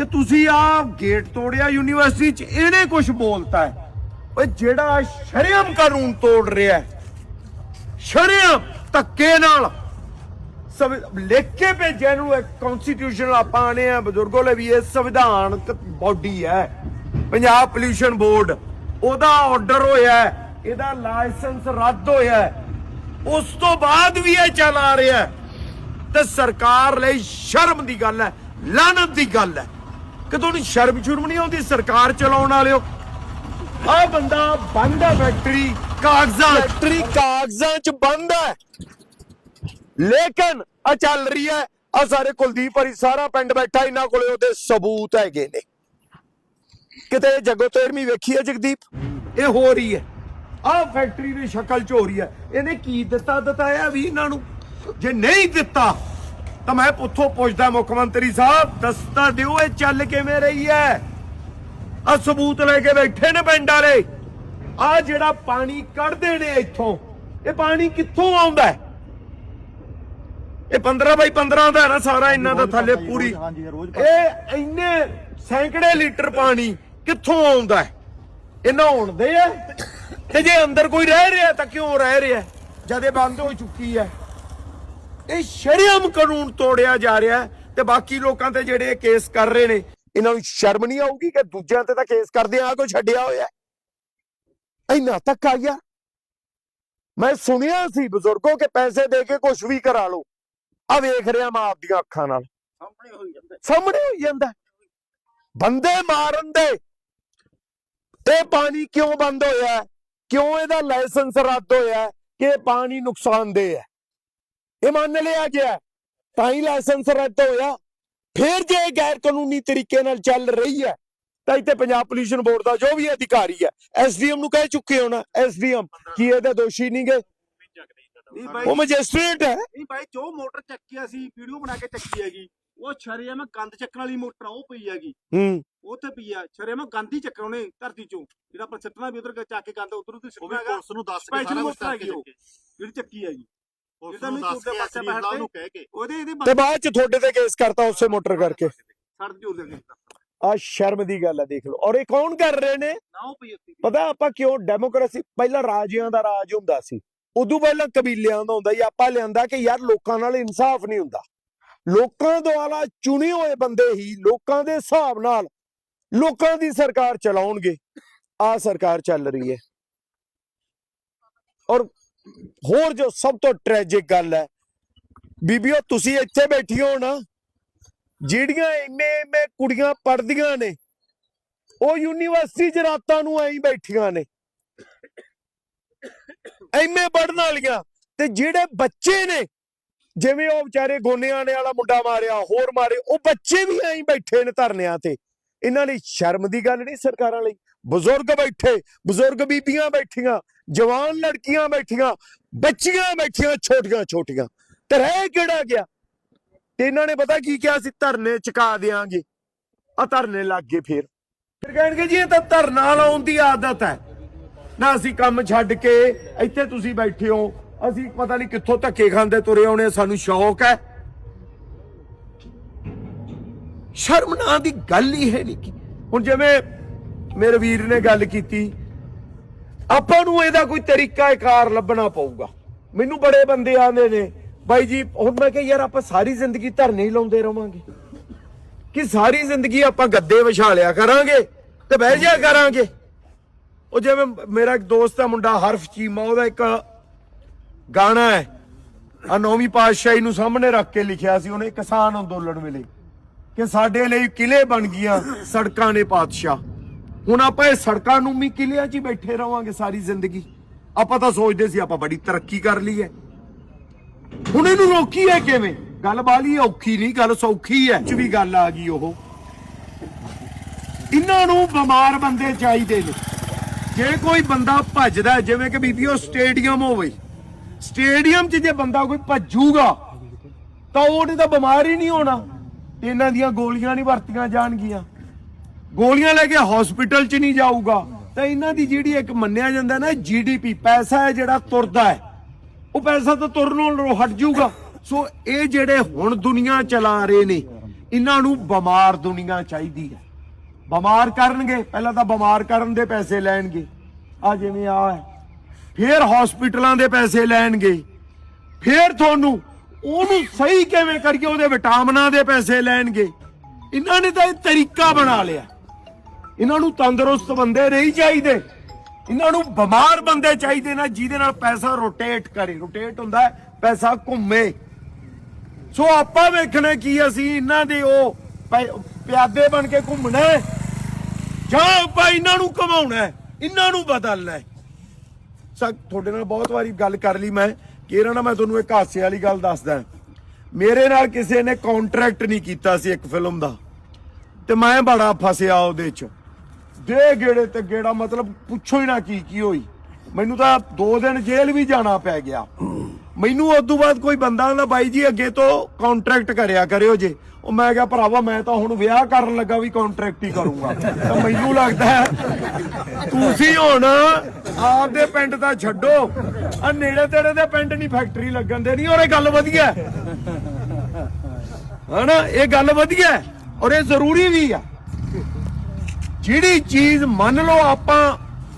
ਕਿ ਤੁਸੀਂ ਆ ਗੇਟ ਤੋੜਿਆ ਯੂਨੀਵਰਸਿਟੀ ਚ, ਇਹਨੇ ਕੁਝ ਬੋਲਤਾ ਹੈ। ਓਏ, ਜਿਹੜਾ ਸ਼ਰਿਆਮ ਕਾਨੂੰਨ ਤੋੜ ਰਿਹਾ ਹੈ, ਸ਼ਰਿਆਮ ਧੱਕੇ ਨਾਲ। ਸਭ ਲਿਖ ਕੇ ਭੇਜਿਆ ਨੂੰ ਇੱਕ ਕਨਸਟੀਟਿਊਸ਼ਨਲ ਆਪਾਂ ਆਣੇ ਆ, ਬਜ਼ੁਰਗੋ ਲਈ ਵੀ ਇਹ ਸੰਵਿਧਾਨਕ ਬਾਡੀ ਹੈ। ਪੰਜਾਬ ਪੋਲਿਊਸ਼ਨ ਬੋਰਡ ਉਹਦਾ ਆਰਡਰ ਹੋਇਆ ਇਹਦਾ ਲਾਇਸੈਂਸ ਰੱਦ ਹੋਇਆ ਉਸ ਤੋਂ ਬਾਅਦ ਵੀ ਇਹ ਚੱਲ ਆ ਰਿਹਾ ਤੇ ਸਰਕਾਰ ਲਈ ਸ਼ਰਮ ਦੀ ਗੱਲ ਹੈ ਲਾਨਤ ਦੀ ਗੱਲ ਹੈ। ਕਿ ਤੁਹਾਨੂੰ ਸ਼ਰਮ ਸ਼ੁਰਮ ਨਹੀਂ ਆਉਂਦੀ ਸਰਕਾਰ ਚਲਾਉਣ ਵਾਲਿਓ? ਆ ਬੰਦਾ ਬੰਦ ਹੈ ਫੈਕਟਰੀ ਕਾਗਜ਼ਾਂ ਫੈਕਟਰੀ ਕਾਗਜ਼ਾਂ ਚ ਬੰਦ ਹੈ। ਲੇਕਿਨ ਆ ਚੱਲ ਰਹੀ ਹੈ ਆ ਸਾਰੇ ਕੁਲਦੀਪ ਹਰੀ ਸਾਰਾ ਪਿੰਡ ਬੈਠਾ ਇਹਨਾਂ ਕੋਲੇ ਉਹਦੇ ਸਬੂਤ ਹੈਗੇ ਨੇ। ਕਿਤੇ ਜੱਗੋ ਤੇਰਵੀਂ ਵੇਖੀ ਹੈ ਜਗਦੀਪ? ਇਹ ਹੋ ਰਹੀ ਹੈ। ਆ ਫੈਕਟਰੀ ਦੀ ਸ਼ਕਲ ਚ ਹੋ ਰਹੀ ਹੈ। ਇਹਨੇ ਕੀ ਦਿੱਤਾ ਦਤਾਇਆ ਵੀ ਇਹਨਾਂ ਨੂੰ? ਜੇ ਨਹੀਂ ਦਿੱਤਾ ਤਾਂ ਮੈਂ ਉੱਥੋਂ ਪੁੱਛਦਾ ਮੁੱਖ ਮੰਤਰੀ ਸਾਹਿਬ ਦਸਤਾ ਦਿਓ ਇਹ ਚੱਲ ਕਿਵੇਂ ਰਹੀ ਹੈ? ਆ ਸਬੂਤ ਲੈ ਕੇ ਬੈਠੇ ਨੇ ਪਿੰਡ ਵਾਲੇ। ਆ ਜਿਹੜਾ ਪਾਣੀ ਕੱਢਦੇ ਨੇ ਇੱਥੋਂ ਇਹ ਪਾਣੀ ਕਿੱਥੋਂ ਆਉਂਦਾ ਹੈ? ਇਹ 15 ਬਾਈ 15 ਦਾ ਹੈ ਨਾ ਸਾਰਾ ਇਹਨਾਂ ਦਾ ਥੱਲੇ ਪੂਰੀ। ਇਹ ਇੰਨੇ ਸੈਂਕੜੇ ਲੀਟਰ ਪਾਣੀ ਕਿੱਥੋਂ ਆਉਂਦਾ ਹੈ? ਇਹ ਨਹਾਉਣਦੇ ਆ ਤੇ ਜੇ ਅੰਦਰ ਕੋਈ ਰਹਿ ਰਿਹਾ ਤਾਂ ਕਿਉਂ ਰਹਿ ਰਿਹਾ ਜਦ ਇਹ ਬੰਦ ਹੋ ਚੁੱਕੀ ਹੈ। ਇਹ ਸ਼ਰਿਆਮ ਕਾਨੂੰਨ ਤੋੜਿਆ ਜਾ ਰਿਹਾ ਤੇ ਬਾਕੀ ਲੋਕਾਂ ਤੇ ਜਿਹੜੇ ਕੇਸ ਕਰ ਰਹੇ ਨੇ ਇਹਨਾਂ ਨੂੰ ਸ਼ਰਮ ਨਹੀਂ ਆਊਗੀ ਕਿ ਦੂਜਿਆਂ ਤੇ ਤਾਂ ਕੇਸ ਕਰਦੇ ਆ ਕੋਈ ਛੱਡਿਆ ਹੋਇਆ। ਇੰਨਾ ਤੱਕ ਆ ਗਿਆ ਮੈਂ ਸੁਣਿਆ ਸੀ ਬਜ਼ੁਰਗੋ ਕਿ ਪੈਸੇ ਦੇ ਕੇ ਕੁਝ ਵੀ ਕਰਾ ਲਓ ਆ ਵੇਖ ਰਿਹਾ ਮੈਂ ਆਪਦੀਆਂ ਅੱਖਾਂ ਨਾਲ ਸਾਹਮਣੇ ਹੋਈ ਜਾਂਦਾ ਸਾਹਮਣੇ ਹੋਈ ਜਾਂਦਾ। ਬੰਦੇ ਮਾਰਨ ਦੇ ਇਹ ਪਾਣੀ ਕਿਉਂ ਬੰਦ ਹੋਇਆ? ਕਿਉਂ ਇਹਦਾ ਲਾਇਸੈਂਸ ਰੱਦ ਹੋਇਆ? ਕਿ ਪਾਣੀ ਨੁਕਸਾਨਦੇਹ ਹੈ ਇਹ ਮੰਨ ਲਿਆ ਗਿਆ। ਤਾਂ ਹੀ ਲਾਇਸੈਂਸ ਰੱਦ ਹੋਇਆ। ਫਿਰ ਜੇ ਇਹ ਗੈਰ ਕਾਨੂੰਨੀ ਤਰੀਕੇ ਨਾਲ ਚੱਲ ਰਹੀ ਹੈ ਤਾਂ ਇੱਥੇ ਪੰਜਾਬ ਪੋਲਿਊਸ਼ਨ ਬੋਰਡ ਦਾ ਜੋ ਵੀ ਅਧਿਕਾਰੀ ਹੈ ਐਸਡੀਐਮ ਨੂੰ ਕਹਿ ਚੁੱਕੇ ਹੋ ਨਾ ਐਸਡੀਐਮ ਕੀ ਇਹਦੇ ਦੋਸ਼ੀ ਨਹੀਂ ਗਏ ਉਹ ਮੈਜਿਸਟ੍ਰੇਟ ਹੈ। ਨਹੀਂ ਬਾਈ ਜੋ ਮੋਟਰ ਚੱਕੀ ਅਸੀਂ ਵੀਡੀਓ ਬਣਾ ਕੇ ਚੱਕੀ ਹੈਗੀ। ਉਹ ਸ਼ਰੇਆਮ ਗੰਦ ਚੱਕਣ ਵਾਲੀ ਮੋਟਰ ਆ ਉਹ ਪਈ ਹੈਗੀ। ਹੂੰ। ਉੱਥੇ ਪਈ ਆ ਸ਼ਰੇਆਮ ਗੰਦ ਹੀ ਉਹਨੇ ਧਰਤੀ ਚੋਂ। ਜਿਹੜਾ ਆਪਾਂ ਸਿੱਟਣਾ ਵੀ ਉਧਰ ਚੱਕ ਕੇ ਗੰਦ ਉਧਰ ਉਧਰ ਸਿੱਟਣਾ ਹੈਗਾ। ਪੁਲਿਸ ਨੂੰ ਦੱਸ ਕੇ ਸਾਰਾ ਕੁਝ ਮੋਟਰ ਕਰਕੇ ਹੈਗੀ ਉਹ ਜਿਹੜੀ ਚੱਕੀ ਹੈਗੀ। ਇਹਦਾ ਨੂੰ ਨਹੀਂ ਦੱਸ ਕੋਈ ਕੇ ਪਾਸੇ ਐਸਡੀ ਬੈਠ ਨੂੰ ਕਹਿ ਕੇ। ਉਹਦੇ ਇਹਦੇ ਤੇ ਬਾਅਦ ਚ ਤੁਹਾਡੇ ਤੇ ਕੇਸ ਕਰਤਾ ਉਸੇ ਮੋਟਰ ਕਰਕੇ। ਆ ਸ਼ਰਮ ਦੀ ਗੱਲ ਹੈ ਦੇਖ ਲਓ। ਔਰ ਇਹ ਕੌਣ ਕਰ ਰਹੇ ਨੇ? ਪਤਾ ਆਪਾਂ ਕਿਉਂ ਡੈਮੋਕ੍ਰੇਸੀ ਪਹਿਲਾਂ ਰਾਜਿਆਂ ਦਾ ਰਾਜ ਹੁੰਦਾ ਸੀ। ਉਦੋਂ ਪਹਿਲਾਂ ਕਬੀਲਿਆਂ ਦਾ ਹੁੰਦਾ ਸੀ। ਆਪਾਂ ਲਿਆਂਦਾ ਕਿ ਯਾਰ ਲੋਕਾਂ ਨਾਲ ਇਨਸਾਫ ਨਹੀਂ ਹੁੰਦਾ। ਲੋਕਾਂ ਦੁਆਰਾ ਚੁਣੇ ਹੋਏ ਬੰਦੇ ਹੀ ਲੋਕਾਂ ਦੇ ਹਿਸਾਬ ਨਾਲ ਲੋਕਾਂ ਦੀ ਸਰਕਾਰ ਚਲਾਉਣਗੇ। ਆ ਸਰਕਾਰ ਚੱਲ ਰਹੀ ਹੈ। ਔਰ ਹੋਰ ਜੋ ਸਭ ਤੋਂ ਟ੍ਰੈਜਿਕ ਗੱਲ ਹੈ, ਬੀਬੀਓ ਤੁਸੀਂ ਇੱਥੇ ਬੈਠੀ ਹੋ ਨਾ, ਜਿਹੜੀਆਂ ਐਮਏ ਐਮਏ ਕੁੜੀਆਂ ਪੜ੍ਹਦੀਆਂ ਨੇ, ਉਹ ਯੂਨੀਵਰਸਿਟੀ ਚ ਰਾਤਾਂ ਨੂੰ ਐਂ ਬੈਠੀਆਂ ਨੇ। ਐਮਏ ਪੜਨ ਵਾਲੀਆਂ ਤੇ ਜਿਹੜੇ ਬੱਚੇ ਨੇ, ਜਿਵੇਂ ਉਹ ਵਿਚਾਰੇ ਗੋਨੇ ਆਣੇ ਵਾਲਾ ਮੁੰਡਾ ਮਾਰਿਆ, ਹੋਰ ਮਾਰੇ, ਉਹ ਬੱਚੇ ਵੀ ਐਂ ਬੈਠੇ ਨੇ ਧਰਨਿਆਂ ਤੇ। ਇਹਨਾਂ ਲਈ ਸ਼ਰਮ ਦੀ ਗੱਲ ਨਹੀਂ ਸਰਕਾਰਾਂ ਲਈ। ਬਜ਼ੁਰਗ ਬੈਠੇ, ਬਜ਼ੁਰਗ ਬੀਬੀਆਂ ਬੈਠੀਆਂ ਜਵਾਨ ਲੜਕੀਆਂ ਬੈਠੀਆਂ, ਬੱਚੀਆਂ ਬੈਠੀਆਂ, ਛੋਟੀਆਂ ਛੋਟੀਆਂ। ਤੇ ਰਹਿ ਕਿਹੜਾ ਗਿਆ? ਤੇ ਇਹਨਾਂ ਨੇ ਪਤਾ ਕੀ ਕਿਹਾ ਅਸੀਂ ਧਰਨੇ ਚੁਕਾ ਦੇਾਂਗੇ ਆ ਧਰਨੇ ਲੱਗ ਗਏ ਫੇਰ। ਫਿਰ ਕਹਿਣਗੇ ਜੀ, ਇਹ ਤਾਂ ਧਰਨਾ ਲਾਉਣ ਦੀ ਆਦਤ ਹੈ। ਨਾ ਅਸੀਂ ਕੰਮ ਛੱਡ ਕੇ ਇੱਥੇ ਤੁਸੀਂ ਬੈਠੇ ਹੋ। ਅਸੀਂ ਪਤਾ ਨਹੀਂ ਕਿੱਥੋਂ ਧੱਕੇ ਖਾਂਦੇ ਤੁਰੇ ਆਉਣੇ ਸਾਨੂੰ ਸ਼ੌਕ ਹੈ। ਸ਼ਰਮ ਨਾਂ ਦੀ ਗੱਲ ਹੀ ਹੈ ਨਹੀਂ ਹੁਣ ਜਿਵੇਂ ਮੇਰੇ ਵੀਰ ਨੇ ਗੱਲ ਕੀਤੀ ਆਪਾਂ ਨੂੰ ਇਹਦਾ ਕੋਈ ਤਰੀਕਾ ਕਾਰ ਲੱਭਣਾ ਪਊਗਾ। ਮੈਨੂੰ ਬੜੇ ਬੰਦੇ ਆਂਦੇ ਨੇ, ਬਾਈ ਜੀ, ਹੁਣ ਮੈਂ ਕਿਹਾ, ਯਾਰ ਆਪਾਂ ਸਾਰੀ ਜ਼ਿੰਦਗੀ ਧਰਨੇ ਹੀ ਲਾਉਂਦੇ ਰਵਾਂਗੇ। ਕਿ ਸਾਰੀ ਜ਼ਿੰਦਗੀ ਆਪਾਂ ਗੱਦੇ ਵਿਛਾ ਲਿਆ ਕਰਾਂਗੇ ਤੇ ਬਹਿ ਜਾ ਕਰਾਂਗੇ। ਉਹ ਜਿਵੇਂ ਮੇਰਾ ਇੱਕ ਦੋਸਤ ਆ, ਮੁੰਡਾ ਹਰਫ ਚੀਮਾ, ਉਹਦਾ ਇੱਕ ਗਾਣਾ ਹੈ। ਆ ਨੌਵੀਂ ਪਾਤਸ਼ਾਹੀ ਨੂੰ ਸਾਹਮਣੇ ਰੱਖ ਕੇ ਲਿਖਿਆ ਸੀ, ਉਹਨੇ ਕਿਸਾਨ ਅੰਦੋਲਨ ਵੇਲੇ, ਕਿ ਸਾਡੇ ਲਈ ਕਿਲੇ ਬਣ ਗਈਆਂ ਸੜਕਾਂ ਨੇ ਪਾਤਸ਼ਾਹ। ਹੁਣ ਆਪਾਂ ਇਹ ਸੜਕਾਂ ਨੂੰ ਵੀ ਕਿਲਿਆਂ 'ਚ ਹੀ ਬੈਠੇ ਰਵਾਂਗੇ ਸਾਰੀ ਜ਼ਿੰਦਗੀ। ਆਪਾਂ ਤਾਂ ਸੋਚਦੇ ਸੀ ਆਪਾਂ ਬੜੀ ਤਰੱਕੀ ਕਰ ਲਈ ਹੈ ਹੁਣ ਇਹਨੂੰ ਰੋਕੀਏ ਕਿਵੇਂ? ਗੱਲ ਬਾਲੀ ਔਖੀ ਨਹੀਂ, ਗੱਲ ਸੌਖੀ ਹੈ ਚ ਵੀ ਗੱਲ ਆ ਗਈ ਉਹ। ਇਹਨਾਂ ਨੂੰ ਬਿਮਾਰ ਬੰਦੇ ਚਾਹੀਦੇ ਨੇ। ਜੇ ਕੋਈ ਬੰਦਾ ਭੱਜਦਾ, ਜਿਵੇਂ ਕਿ ਬੀਬੀ ਉਹ ਸਟੇਡੀਅਮ ਹੋਵੇ। ਸਟੇਡੀਅਮ 'ਚ ਜੇ ਬੰਦਾ ਕੋਈ ਭੱਜੂਗਾ, ਤਾਂ ਉਹਨੇ ਤਾਂ ਬਿਮਾਰ ਹੀ ਨਹੀਂ ਹੋਣਾ। ਇਹਨਾਂ ਦੀਆਂ ਗੋਲੀਆਂ ਨਹੀਂ ਵਰਤੀਆਂ ਜਾਣਗੀਆਂ। ਗੋਲੀਆਂ ਲੈ ਕੇ ਹਸਪੀਟਲ 'ਚ ਨਹੀਂ ਜਾਊਗਾ। ਤਾਂ ਇਹਨਾਂ ਦੀ ਜਿਹੜੀ ਇੱਕ ਮੰਨਿਆ ਜਾਂਦਾ ਨਾ ਜੀਡੀਪੀ ਪੈਸਾ ਹੈ ਜਿਹੜਾ ਤੁਰਦਾ ਹੈ। ਉਹ ਪੈਸਾ ਤਾਂ ਤੁਰਨੋਂ ਹਟ ਜਾਊਗਾ। ਸੋ ਇਹ ਜਿਹੜੇ ਹੁਣ ਦੁਨੀਆ ਚਲਾ ਰਹੇ ਨੇ, ਇਹਨਾਂ ਨੂੰ ਬਿਮਾਰ ਦੁਨੀਆ ਚਾਹੀਦੀ ਹੈ। ਬਿਮਾਰ ਕਰਨਗੇ, ਪਹਿਲਾਂ ਤਾਂ ਬਿਮਾਰ ਕਰਨ ਦੇ ਪੈਸੇ ਲੈਣਗੇ। ਆ ਜਿਵੇਂ ਆ ਹੈ। ਫਿਰ ਹਸਪੀਟਲਾਂ ਦੇ ਪੈਸੇ ਲੈਣਗੇ। ਫਿਰ ਤੁਹਾਨੂੰ ਉਹਨੂੰ ਸਹੀ ਕਿਵੇਂ ਕਰੀਏ, ਉਹਦੇ ਵਿਟਾਮਿਨਾਂ ਦੇ ਪੈਸੇ ਲੈਣਗੇ। ਇਹਨਾਂ ਨੇ ਤਾਂ ਇਹ ਤਰੀਕਾ ਬਣਾ ਲਿਆ। ਇਹਨਾਂ ਨੂੰ ਤੰਦਰੁਸਤ ਬੰਦੇ ਨਹੀਂ ਚਾਹੀਦੇ। ਇਹਨਾਂ ਨੂੰ ਬਿਮਾਰ ਬੰਦੇ ਚਾਹੀਦੇ ਨਾ, ਜਿਹਦੇ ਨਾਲ ਪੈਸਾ ਰੋਟੇਟ ਕਰੇ। ਰੋਟੇਟ ਹੁੰਦਾ ਪੈਸਾ ਘੁੰਮੇ। ਸੋ ਆਪਾਂ ਵੇਖਣਾ ਕੀ ਅਸੀਂ ਇਹਨਾਂ ਦੇ ਉਹ ਪੈ- ਪਿਆਦੇ ਬਣ ਕੇ ਘੁੰਮਣਾ ਜਾਂ ਆਪਾਂ ਇਹਨਾਂ ਨੂੰ ਕਮਾਉਣਾ ਇਹਨਾਂ ਨੂੰ ਬਦਲਣਾ ਹੈ। ਤੁਹਾਡੇ ਨਾਲ ਬਹੁਤ ਵਾਰੀ ਗੱਲ ਕਰ ਲਈ ਮੈਂ। ਕਿ ਇਹਨਾਂ ਮੈਂ ਤੁਹਾਨੂੰ ਇੱਕ ਹਾਸੇ ਵਾਲੀ ਗੱਲ ਦੱਸਦਾ ਮੇਰੇ ਨਾਲ ਕਿਸੇ ਨੇ ਕੰਟਰੈਕਟ ਨਹੀਂ ਕੀਤਾ ਸੀ ਇੱਕ ਫਿਲਮ ਦਾ। ਤੇ ਮੈਂ ਬੜਾ ਫਸਿਆ ਉਹਦੇ ਚ। ਦੇ ਗੇੜੇ ਤੇ ਗੇੜਾ ਮਤਲਬ ਪੁੱਛੋ ਹੀ ਨਾ ਕੀ ਕੀ ਹੋਈ। ਮੈਨੂੰ ਤਾਂ 2 ਦਿਨ ਜੇਲ੍ਹ ਵੀ ਜਾਣਾ ਪੈ ਗਿਆ। ਮੈਨੂੰ ਉਸ ਤੋਂ ਬਾਅਦ ਕੋਈ ਬੰਦਾ ਕਹਿੰਦਾ ਬਾਈ ਜੀ, ਅੱਗੇ ਤੋਂ ਕੰਟਰੈਕਟ ਕਰਿਆ ਕਰਿਓ ਜੇ। ਉਹ ਮੈਂ ਕਿਹਾ, ਭਰਾਵਾ, ਮੈਂ ਤਾਂ ਹੁਣ ਵਿਆਹ ਕਰਨ ਲੱਗਾ ਵੀ ਕੰਟਰੈਕਟ ਹੀ ਕਰੂੰਗਾ। ਤਾਂ ਮੈਨੂੰ ਲੱਗਦਾ ਹੈ, ਤੁਸੀਂ ਹੁਣ ਆਪਦੇ ਪਿੰਡ ਦਾ ਛੱਡੋ। ਆ ਨੇੜੇ ਤੇੜੇ ਦੇ ਪਿੰਡ ਨਹੀਂ ਫੈਕਟਰੀ ਲੱਗਣ ਦੇਣੀ, ਔਰ ਇਹ ਗੱਲ ਵਧੀਆ ਹੈ। ਹਨਾ, ਇਹ ਗੱਲ ਵਧੀਆ ਔਰ ਇਹ ਜ਼ਰੂਰੀ ਵੀ ਆ। ਜਿਹੜੀ ਚੀਜ਼ ਮੰਨ ਲਓ ਆਪਾਂ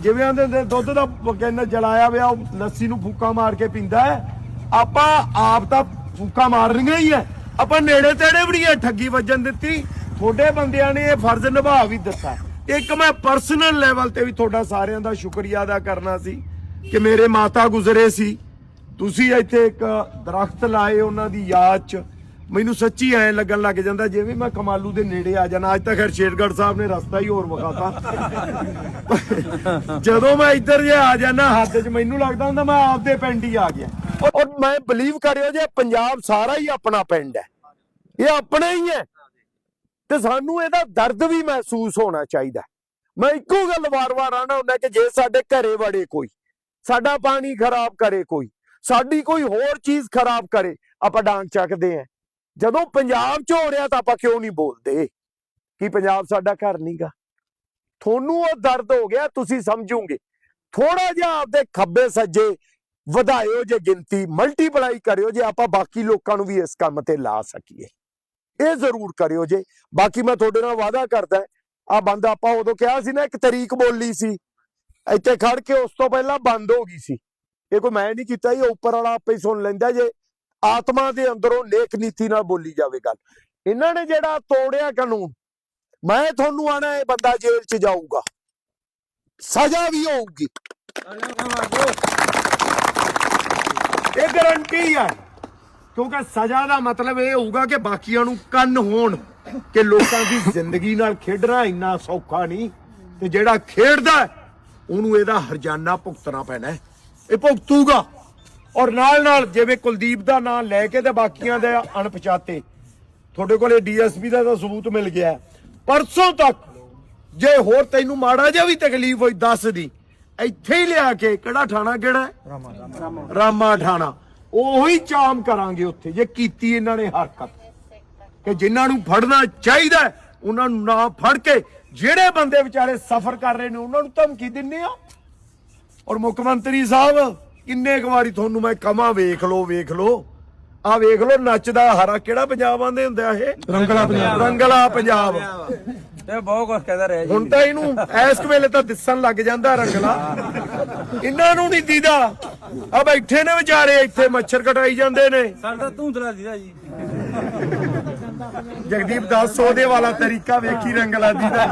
ਜਿਵੇਂ ਆਂਦੇ ਹੁੰਦੇ ਦੁੱਧ ਦਾ ਕਹਿੰਦਾ ਜਲਾਇਆ ਵਿਆ ਉਹ ਲੱਸੀ ਨੂੰ ਫੂਕਾ ਮਾਰ ਕੇ ਪੀਂਦਾ ਹੈ। ਆਪਾਂ ਆਪ ਤਾਂ ਫੂਕਾ ਮਾਰਨੀਆਂ ਹੀ ਹੈ। ਆਪਾਂ ਨੇੜੇ ਤੇੜੇ ਵੀ ਨਹੀਂ ਇਹ ਠੱਗੀ ਵੱਜਣ ਦਿੱਤੀ। ਤੁਹਾਡੇ ਬੰਦਿਆਂ ਨੇ ਇਹ ਫਰਜ਼ ਨਿਭਾ ਵੀ ਦਿੱਤਾ। ਇੱਕ ਮੈਂ ਪਰਸਨਲ ਲੈਵਲ ਤੇ ਵੀ ਤੁਹਾਡਾ ਸਾਰਿਆਂ ਦਾ ਸ਼ੁਕਰੀਆ ਅਦਾ ਕਰਨਾ ਸੀ ਕਿ ਮੇਰੇ ਮਾਤਾ ਗੁਜ਼ਰੇ ਸੀ। ਤੁਸੀਂ ਇੱਥੇ ਇੱਕ ਦਰਖਤ ਲਾਏ ਉਹਨਾਂ ਦੀ ਯਾਦ 'ਚ। ਮੈਨੂੰ ਸੱਚੀ ਐ ਲੱਗਣ ਲੱਗ ਜਾਂਦਾ ਜਿਵੇਂ ਮੈਂ ਕਮਾਲੂ ਦੇ ਨੇੜੇ ਆ ਜਾਣਾ, ਅੱਜ ਤਾਂ ਖੈਰ ਸ਼ੇਰਗੜ੍ਹ ਸਾਹਿਬ ਨੇ ਰਸਤਾ ਹੀ ਹੋਰ ਵਿਖਾਤਾ। ਜਦੋਂ ਮੈਂ ਇੱਧਰ ਜੇ ਆ ਜਾਣਾ ਹੱਥ 'ਚ ਮੈਨੂੰ ਲੱਗਦਾ ਹੁੰਦਾ ਮੈਂ ਆਪਦੇ ਪਿੰਡ ਹੀ ਆ ਗਿਆ। ਔਰ- ਮੈਂ ਬਲੀਵ ਕਰਿਓ ਜੇ ਪੰਜਾਬ ਸਾਰਾ ਹੀ ਆਪਣਾ ਪਿੰਡ ਹੈ। ਇਹ ਆਪਣਾ ਹੀ ਹੈ। ਤੇ ਸਾਨੂੰ ਇਹਦਾ ਦਰਦ ਵੀ ਮਹਿਸੂਸ ਹੋਣਾ ਚਾਹੀਦਾ ਮੈਂ ਇੱਕੋ ਗੱਲ ਵਾਰ-ਵਾਰ ਆਣਾ ਹੁੰਦਾ ਕਿ ਜੇ ਸਾਡੇ ਘਰੇ ਵੜੇ ਕੋਈ, ਸਾਡਾ ਪਾਣੀ ਖਰਾਬ ਕਰੇ ਕੋਈ, ਸਾਡੀ ਕੋਈ ਹੋਰ ਚੀਜ਼ ਖਰਾਬ ਕਰੇ, ਆਪਾਂ ਡਾਂਗ ਚੱਕਦੇ ਆਂ ਜਦੋਂ ਪੰਜਾਬ 'ਚ ਹੋ ਰਿਹਾ ਤਾਂ ਆਪਾਂ ਕਿਉਂ ਨਹੀਂ ਬੋਲਦੇ? ਕਿ ਪੰਜਾਬ ਸਾਡਾ ਘਰ ਨਹੀਂਗਾ ਤੁਹਾਨੂੰ ਉਹ ਦਰਦ ਹੋ ਗਿਆ, ਤੁਸੀਂ ਸਮਝੋਗੇ। ਥੋੜਾ ਜਿਹਾ ਆਪਦੇ ਖੱਬੇ ਸੱਜੇ ਵਧਾਇਓ ਜੇ ਗਿਣਤੀ ਮਲਟੀਪਲਾਈ ਕਰਿਓ ਜੇ ਆਪਾਂ ਬਾਕੀ ਲੋਕਾਂ ਨੂੰ ਵੀ ਇਸ ਕੰਮ ਤੇ ਲਾ ਸਕੀਏ। ਇਹ ਜ਼ਰੂਰ ਕਰਿਓ ਜੇ। ਬਾਕੀ ਮੈਂ ਤੁਹਾਡੇ ਨਾਲ ਵਾਅਦਾ ਕਰਦਾ ਆ ਬੰਦ ਆਪਾਂ ਉਦੋਂ ਕਿਹਾ ਸੀ ਨਾ, ਇੱਕ ਤਰੀਕ ਬੋਲੀ ਸੀ। ਇੱਥੇ ਖੜ ਕੇ ਉਸ ਤੋਂ ਪਹਿਲਾਂ ਬੰਦ ਹੋ ਗਈ ਸੀ। ਇਹ ਕੋਈ ਮੈਂ ਨਹੀਂ ਕੀਤਾ, ਇਹ ਉੱਪਰ ਵਾਲਾ ਆਪੇ ਹੀ ਸੁਣ ਲੈਂਦਾ ਜੇ। ਆਤਮਾ ਦੇ ਅੰਦਰੋਂ ਨੇਕ ਨੀਤੀ ਨਾਲ ਬੋਲੀ ਜਾਵੇ ਗੱਲ। ਇਹਨਾਂ ਨੇ ਜਿਹੜਾ ਤੋੜਿਆ ਕਾਨੂੰਨ, ਮੈਂ ਤੁਹਾਨੂੰ ਆਣਾ ਇਹ ਬੰਦਾ ਜੇਲ੍ਹ 'ਚ ਜਾਊਗਾ। ਸਜ਼ਾ ਵੀ ਹੋਊਗੀ। ਇਹ ਗਰੰਟੀ ਹੈ ਕਿਉਂਕਿ ਸਜ਼ਾ ਦਾ ਮਤਲਬ ਇਹ ਹੋਊਗਾ ਕਿ ਬਾਕੀਆਂ ਨੂੰ ਕੰਨ ਹੋਣ ਕਿ ਲੋਕਾਂ ਦੀ ਜ਼ਿੰਦਗੀ ਨਾਲ ਖੇਡਣਾ ਇੰਨਾ ਸੌਖਾ ਨਹੀਂ ਤੇ ਜਿਹੜਾ ਖੇਡਦਾ, ਉਹਨੂੰ ਇਹਦਾ ਹਰਜਾਨਾ ਭੁਗਤਣਾ ਪੈਣਾ। ਇਹ ਭੁਗਤੂਗਾ। ਔਰ ਨਾਲ ਨਾਲ ਜਿਵੇਂ ਕੁਲਦੀਪ ਦਾ ਨਾਮ ਲੈ ਕੇ ਤੇ ਬਾਕੀਆਂ ਦੇ ਅਣਪਛਾਤੇ, ਤੁਹਾਡੇ ਕੋਲੇ ਡੀਐਸਪੀ ਦਾ ਤਾਂ ਸਬੂਤ ਮਿਲ ਗਿਆ। ਪਰਸੋਂ ਤੱਕ ਜੇ ਹੋਰ ਤੈਨੂੰ ਮਾੜਾ ਜਿਹਾ ਵੀ ਤਕਲੀਫ ਹੋਈ, ਦੱਸ ਦੀ। ਇੱਥੇ ਹੀ ਲਿਆ ਕੇ ਕਿਹੜਾ ਥਾਣਾ ਕਿਹੜਾ ਰਾਮਾ ਠਾਣਾ ਉਹੀ ਚਾਮ ਕਰਾਂਗੇ ਉੱਥੇ, ਜੇ ਕੀਤੀ ਇਹਨਾਂ ਨੇ ਹਰਕਤ। ਕਿ ਜਿਨ੍ਹਾਂ ਨੂੰ ਫੜਨਾ ਚਾਹੀਦਾ ਉਹਨਾਂ ਨੂੰ ਨਾ ਫੜ ਕੇ ਜਿਹੜੇ ਬੰਦੇ ਵਿਚਾਰੇ ਸਫਰ ਕਰ ਰਹੇ ਨੇ, ਉਹਨਾਂ ਨੂੰ ਧਮਕੀ ਦਿੰਨੇ ਆ ਔਰ ਮੁੱਖ ਮੰਤਰੀ ਸਾਹਿਬ ਕਿੰਨੇ ਕੁ ਵਾਰੀ ਤੁਹਾਨੂੰ ਮੈਂ ਕਮਾ ਵੇਖ ਲਓ ਵੇਖ ਲਓ। ਆ ਵੇਖ ਲਓ ਨੱਚਦਾ ਹਰਾ ਕਿਹੜਾ ਪੰਜਾਬ ਆਂਦੇ ਹੁੰਦੇ ਆ ਇਹ? ਰੰਗਲਾ ਪੰਜਾਬ। ਰੰਗਲਾ ਪੰਜਾਬ। ਇਹ ਬਹੁਤ ਕੁਝ ਕਹਿੰਦਾ ਰਿਹਾ ਜੀ। ਹੁਣ ਤਾਂ ਇਹਨੂੰ ਐਸ ਵੇਲੇ ਤਾਂ ਦਿਸਣ ਲੱਗ ਜਾਂਦਾ ਰੰਗਲਾ। ਇਹਨਾਂ ਨੂੰ ਨਹੀਂ ਦੀਦਾ। ਆ ਬੈਠੇ ਨੇ ਵਿਚਾਰੇ ਇੱਥੇ ਮੱਛਰ ਕਟਾਈ ਜਾਂਦੇ ਨੇ। ਸਾਡਾ ਧੂੰਦਲਾ ਦੀਦਾ ਜੀ। ਜਗਦੀਪ ਦੱਸ ਉਹਦੇ ਵਾਲਾ ਤਰੀਕਾ ਵੇਖੀ ਰੰਗਲਾ ਦੀ ਦਾ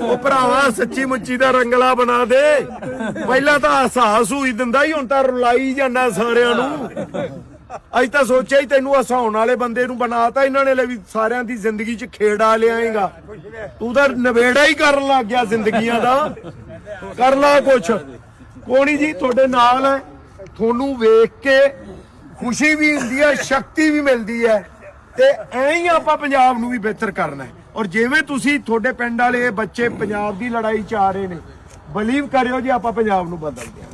ਉਹ ਭਰਾਵਾ, ਸੱਚੀ ਮੁੱਚੀ ਦਾ ਰੰਗਲਾ ਬਣਾ ਦੇ। ਪਹਿਲਾਂ ਤਾਂ ਹਸਾਸ ਹੋਈ ਦਿੰਦਾ ਹੀ ਹੁਣ ਤਾਂ ਰੁਲਾਈ ਜਾਂਦਾ ਸਾਰਿਆਂ ਨੂੰ। ਅੱਜ ਤਾਂ ਸੋਚਿਆ ਹੀ ਤੈਨੂੰ ਹਸਾਉਣ ਵਾਲੇ ਬੰਦੇ ਨੂੰ ਬਣਾਤਾ ਇਹਨਾਂ ਨੇ ਲੈ ਵੀ ਸਾਰਿਆਂ ਦੀ ਜ਼ਿੰਦਗੀ 'ਚ ਖੇੜਾ ਲਿਆਏਗਾ ਤੂੰ ਤਾਂ ਨਵੇੜਾ ਹੀ ਕਰਨ ਲੱਗ ਗਿਆ ਜ਼ਿੰਦਗੀਆਂ ਦਾ। ਕਰ ਲਾ ਕੁਛ। ਕੋਣੀ ਜੀ, ਤੁਹਾਡੇ ਨਾਲ ਹੈ। ਤੁਹਾਨੂੰ ਵੇਖ ਕੇ ਖੁਸ਼ੀ ਵੀ ਹੁੰਦੀ ਹੈ, ਸ਼ਕਤੀ ਵੀ ਮਿਲਦੀ ਹੈ। ਤੇ ਐਂ ਹੀ ਆਪਾਂ ਪੰਜਾਬ ਨੂੰ ਵੀ ਬਿਹਤਰ ਕਰਨਾ ਹੈ। ਔਰ ਜਿਵੇਂ ਤੁਸੀਂ ਤੁਹਾਡੇ ਪਿੰਡ ਵਾਲੇ, ਬੱਚੇ ਪੰਜਾਬ ਦੀ ਲੜਾਈ ਚ ਆ ਰਹੇ ਨੇ ਬਲੀਵ ਕਰਿਓ ਜੇ, ਆਪਾਂ ਪੰਜਾਬ ਨੂੰ ਬਦਲਦੇ ਦਿਆਂਗੇ